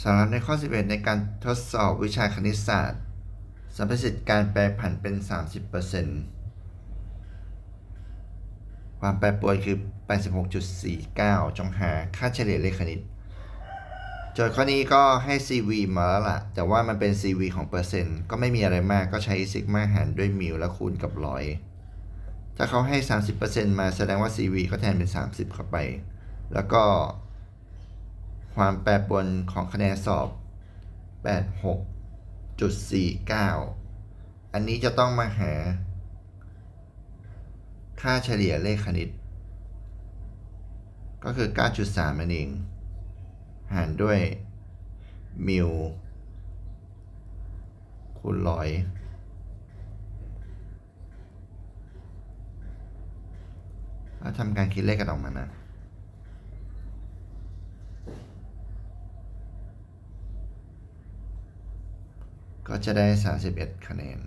สำหรับในข้อ 11 ในการทดสอบวิชาคณิตศาสตร์ สัมประสิทธิ์การแปรผันเป็น 30%ความแปรปรวนคือ 86.49 จงหาค่าเฉลี่ยเลขคณิต โจทย์ข้อนี้ก็ให้ CV มาแล้วล่ะ แต่ว่ามันเป็น CV ของเปอร์เซ็นต์ก็ไม่มีอะไรมากก็ใช้ซิกมาหารด้วยมิลแล้วคูณกับร้อยถ้าเขาให้ 30%มาแสดงว่า CV ก็แทนเป็น 30 เข้าไป แล้วก็ ความแปรปรวนของคะแนนสอบ 86.49 อันนี้จะต้องมาหา ค่าเฉลี่ยเลขคณิต ก็คือ 9.3นั่นเอง หารด้วย มิลคูณร้อยแล้วทำการคิดเลขกันออกมานะ ก็จะได้ 31 คะแนน